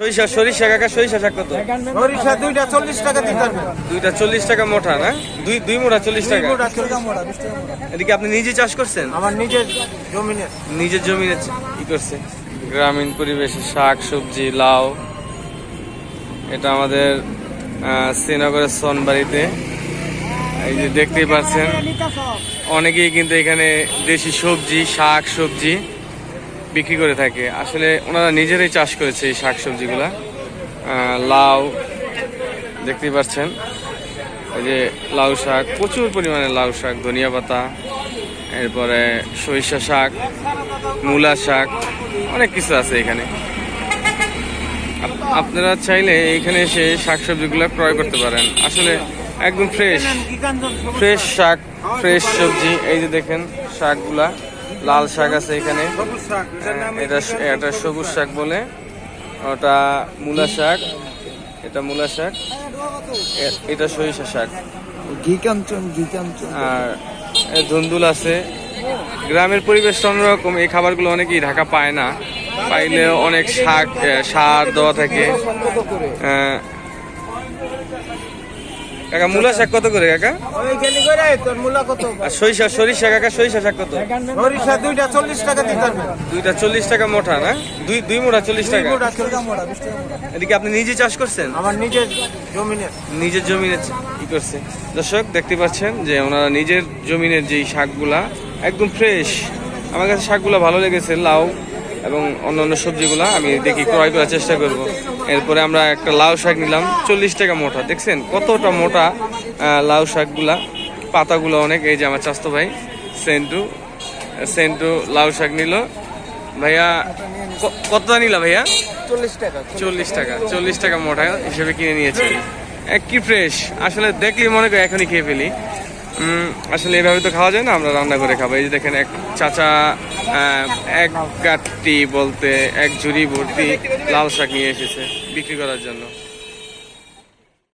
সরিষা সরিষা কাকা সরিষা শাক কত? সরিষা দুইটা চল্লিশ টাকা দিতে হবে দুইটা চল্লিশ টাকা মোটা না? দুই দুই মোটা চল্লিশ টাকা। এদিকে আপনি নিজে চাষ করছেন? আমার নিজের জমিনে। নিজের জমিনে ই করছে? গ্রামীণ পরিবেশে শাক সবজি লাউ। এটা আমাদের শ্রীনগরের সনবাড়িতে। এই যে দেখতেই পাচ্ছেন অনেকেই কিন্তু এখানে দেশি সবজি শাক সবজি বিক্রি করে থাকে। আসলে ওনারা নিজেরাই চাষ করেছে এই শাক সবজিগুলা লাউ দেখতেই পাচ্ছেন। এই যে লাউ শাক প্রচুর পরিমাণে লাউ শাক ধনিয়া পাতা এরপরে সরিষা শাক মূলা শাক অনেক কিছু আছে এখানে। আপ- আপনারা চাইলে এখানে এসে শাকসবজিগুলো ক্রয় করতে পারেন। আসলে একদম ফ্রেশ ফ্রেশ শাক ফ্রেশ সবজি এই যে দেখেন শাকগুলা। লাল শাক আছে এখানে। এটা এটা সবুজ শাক বলে। ওটা মূলা শাক। এটা মূলা শাক। এটা সরিষা শাক। আর ধুন্দুল আছে। গ্রামের পরিবেশটা অন্যরকম। এই খাবারগুলো অনেকেই ঢাকা পায় না। পাইলে অনেক শাক সার দেওয়া থাকে। কাকা মূলা শাক কত করে কাকা? আর সরিষা সরিষা কাকা সরিষা শাক কত? সরিষা দুইটা চল্লিশ টাকা দিতে হবে। দুইটা চল্লিশ টাকা মোটা না? দুই দুই মোটা চল্লিশ টাকা? এদিকে আপনি নিজে চাষ করছেন? আমার নিজের জমিনে। নিজের জমিনে ই করছে। দর্শক দেখতে পাচ্ছেন যে ওনারা নিজের জমিনের যেই শাকগুলা একদম ফ্রেশ আমার কাছে শাকগুলা ভালো লেগেছে লাউ এবং অন্যান্য সবজিগুলা আমি দেখি ক্রয় করার চেষ্টা করব। এরপরে আমরা একটা লাউ শাক নিলাম চল্লিশ টাকা মোটা। দেখছেন কতটা মোটা লাউ শাকগুলা পাতাগুলো অনেক। এই যে আমার চাস্তো ভাই সেন্টু সেন্টু লাউ শাক নিল। ভাইয়া কতটা নিলা ভাইয়া? চল্লিশ টাকা চল্লিশ টাকা। চল্লিশ টাকা মোটা হিসেবে কিনে নিয়েছি। কি ফ্রেশ আসলে দেখলে মনে করি এখনই খেয়ে ফেলি। আসলে এভাবে তো খাওয়া যায় না, আমরা রান্না করে খাব। এই যে দেখেন, এক চাচা এক গাটি বলতে এক ঝুড়ি ভর্তি লাল শাক নিয়ে এসেছে বিক্রি করার জন্য।